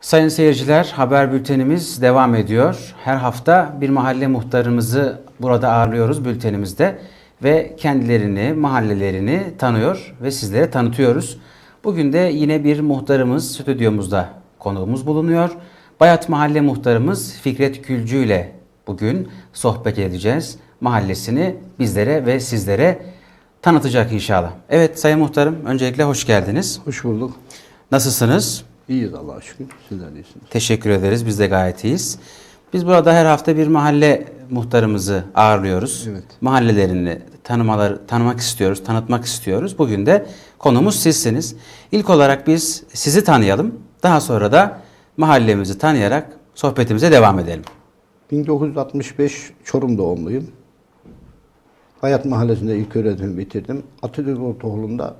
Sayın seyirciler, haber bültenimiz devam ediyor. Her hafta bir mahalle muhtarımızı burada ağırlıyoruz bültenimizde ve kendilerini, mahallelerini tanıyor ve sizlere tanıtıyoruz. Bugün de yine bir muhtarımız stüdyomuzda konuğumuz bulunuyor. Bayat Mahalle Muhtarımız Fikret Külcü ile bugün sohbet edeceğiz. Mahallesini bizlere ve sizlere tanıtacak inşallah. Evet Sayın Muhtarım, öncelikle hoş geldiniz. Hoş bulduk. Nasılsınız? İyiyiz Allah'a şükür. Sizler iyisiniz. Teşekkür ederiz. Biz de gayet iyiyiz. Biz burada her hafta bir mahalle muhtarımızı ağırlıyoruz. Evet. Mahallelerini tanımaları, tanımak istiyoruz, tanıtmak istiyoruz. Bugün de konumuz sizsiniz. İlk olarak biz sizi tanıyalım. Daha sonra da mahallemizi tanıyarak sohbetimize devam edelim. 1965 Çorum doğumluyum. Hayat Mahallesi'nde ilk öğretimi bitirdim. Atatürk Ortaokulu'nda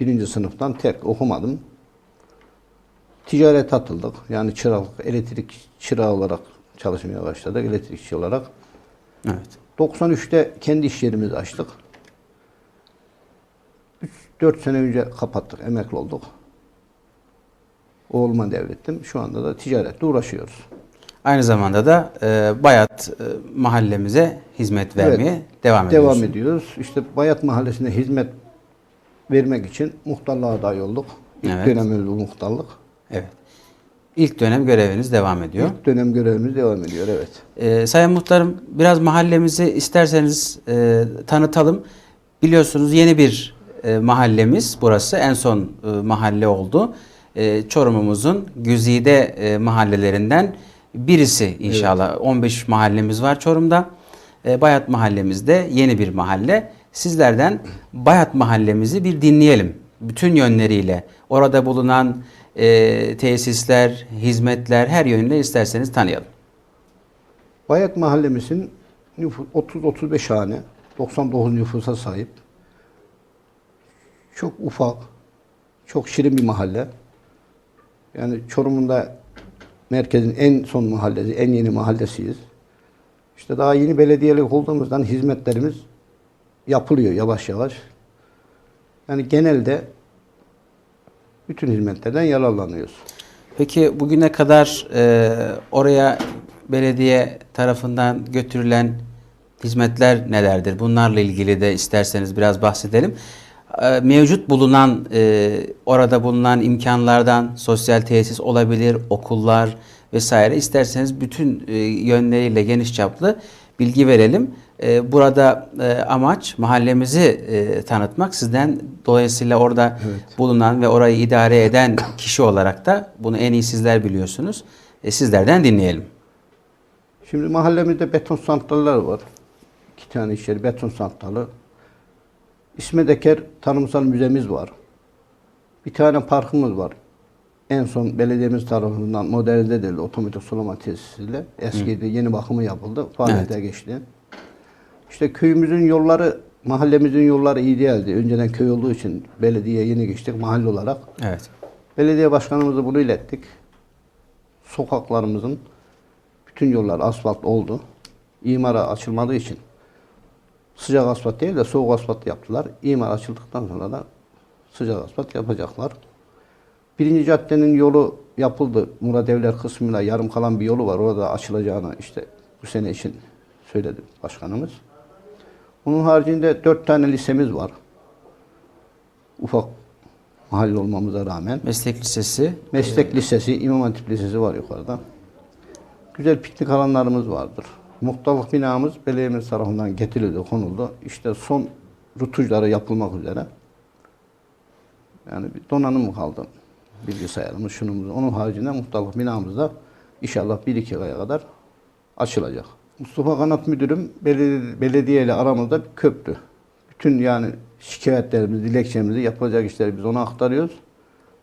birinci sınıftan tek okumadım. Ticaret atıldık. Yani çıraklık, elektrik çırağı olarak çalışmaya başladık. Elektrikçi olarak. Evet. 93'te kendi iş yerimizi açtık. 3-4 sene önce kapattık, emekli olduk. Oğluma devrettim. Şu anda da ticaretle uğraşıyoruz. Aynı zamanda da e, Bayat e, mahallemize hizmet vermeye Evet, devam ediyoruz. Devam ediyoruz. İşte Bayat Mahallesi'nde hizmet vermek için muhtarlığa aday olduk. İlk Evet. dönemimiz bu muhtarlık. Evet. İlk dönem göreviniz devam ediyor. İlk dönem görevimiz devam ediyor. Evet. Ee, Sayın Muhtarım biraz mahallemizi isterseniz e, tanıtalım. Biliyorsunuz yeni bir e, mahallemiz burası. En son e, mahalle oldu. E, Çorum'umuzun güzide e, mahallelerinden birisi inşallah. 15 mahallemiz var Çorum'da. E, Bayat mahallemizde yeni bir mahalle. Sizlerden Bayat mahallemizi bir dinleyelim. Bütün yönleriyle. Orada bulunan e, tesisler, hizmetler her yönüyle isterseniz tanıyalım. Bayat Mahallemizin nüfus 30-35 hane, 99 nüfusa sahip. Çok ufak, çok şirin bir mahalle. Yani Çorum'un da merkezin en son mahallesi, en yeni mahallesiyiz. İşte daha yeni belediyelik olduğumuzdan hizmetlerimiz yapılıyor yavaş yavaş. Yani genelde bütün hizmetlerden yararlanıyoruz. Peki bugüne kadar e, oraya belediye tarafından götürülen hizmetler nelerdir? Bunlarla ilgili de isterseniz biraz bahsedelim. E, mevcut bulunan e, orada bulunan imkanlardan sosyal tesis olabilir, okullar vesaire isterseniz bütün e, yönleriyle geniş çaplı bilgi verelim. E, burada e, amaç mahallemizi e, tanıtmak. Sizden dolayısıyla orada Evet. bulunan ve orayı idare eden kişi olarak da bunu en iyi sizler biliyorsunuz. E, sizlerden dinleyelim. Şimdi mahallemizde beton santraller var. İki tane iş yeri beton santralı. İsmet Eker Tanımsal Müzemiz var. Bir tane parkımız var. En son belediyemiz tarafından modernize edildi otomatik sulama tesisiyle. Eskiydi, yeni bakımı yapıldı. Faaliyete geçti. İşte köyümüzün yolları, mahallemizin yolları iyi değildi. Önceden köy olduğu için belediye yeni geçtik mahalle olarak. Evet. Belediye başkanımıza bunu ilettik. Sokaklarımızın bütün yollar asfalt oldu. İmara açılmadığı için sıcak asfalt değil de soğuk asfalt yaptılar. İmar açıldıktan sonra da sıcak asfalt yapacaklar. Birinci caddenin yolu yapıldı. Murat Evler kısmıyla yarım kalan bir yolu var. Orada açılacağını işte bu sene için söyledi başkanımız. Onun haricinde dört tane lisemiz var. Ufak mahalle olmamıza rağmen. Meslek lisesi. Meslek lisesi, İmam Hatip Lisesi var yukarıda. Güzel piknik alanlarımız vardır. Muhtarlık binamız belediyemiz tarafından getirildi, konuldu. İşte son rutujları yapılmak üzere. Yani bir donanım kaldı. Bilgisayarımız, şunumuz. Onun haricinde muhtarlık binamız da inşallah 1-2 aya kadar açılacak. Mustafa Kanat Müdürüm belediye, belediye ile aramızda bir köprü. Bütün yani şikayetlerimizi, dilekçemizi, yapılacak işleri biz ona aktarıyoruz.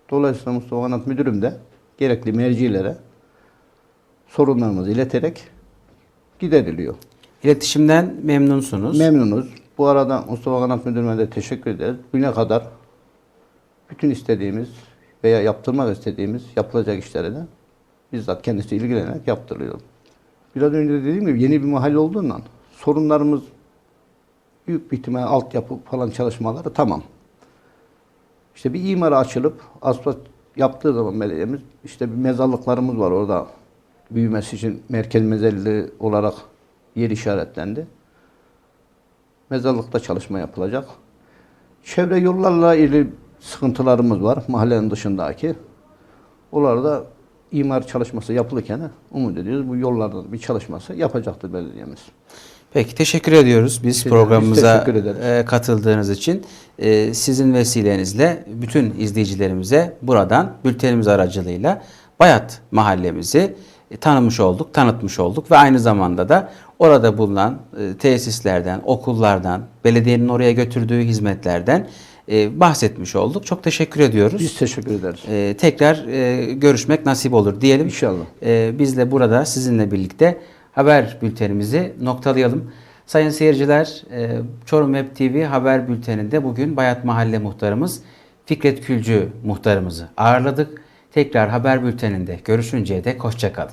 Dolayısıyla Mustafa Kanat Müdürüm de gerekli mercilere sorunlarımızı ileterek gideriliyor. İletişimden memnunsunuz. Memnunuz. Bu arada Mustafa Kanat Müdürüme de teşekkür ederiz. Bugüne kadar bütün istediğimiz veya yaptırmak istediğimiz yapılacak işlere de bizzat kendisi ilgilenerek yaptırılıyor. Biraz önce de dediğim gibi yeni bir mahalle olduğundan sorunlarımız büyük bir ihtimal altyapı falan çalışmaları tamam. İşte bir imara açılıp asfalt yaptığı zaman belediyemiz işte bir mezarlıklarımız var orada büyümesi için merkez mezarlığı olarak yer işaretlendi. Mezarlıkta çalışma yapılacak. Çevre yollarla ilgili sıkıntılarımız var mahallenin dışındaki. Oralarda imar çalışması yapılırken umut ediyoruz bu yollarda bir çalışması yapacaktır belediyemiz. Peki teşekkür ediyoruz biz Biz programımıza teşekkür ederiz. e, katıldığınız için. E, sizin vesilenizle bütün izleyicilerimize buradan bültenimiz aracılığıyla Bayat mahallemizi e, tanımış olduk, tanıtmış olduk ve aynı zamanda da orada bulunan tesislerden, okullardan, belediyenin oraya götürdüğü hizmetlerden e, bahsetmiş olduk. Çok teşekkür ediyoruz. Biz teşekkür ederiz. E, tekrar e, görüşmek nasip olur diyelim. İnşallah. E, biz de burada sizinle birlikte haber bültenimizi noktalayalım. Sayın seyirciler, e, Çorum Web TV haber bülteninde bugün Bayat Mahalle muhtarımız Fikret Külcü muhtarımızı ağırladık. Tekrar haber bülteninde görüşünceye dek hoşçakalın.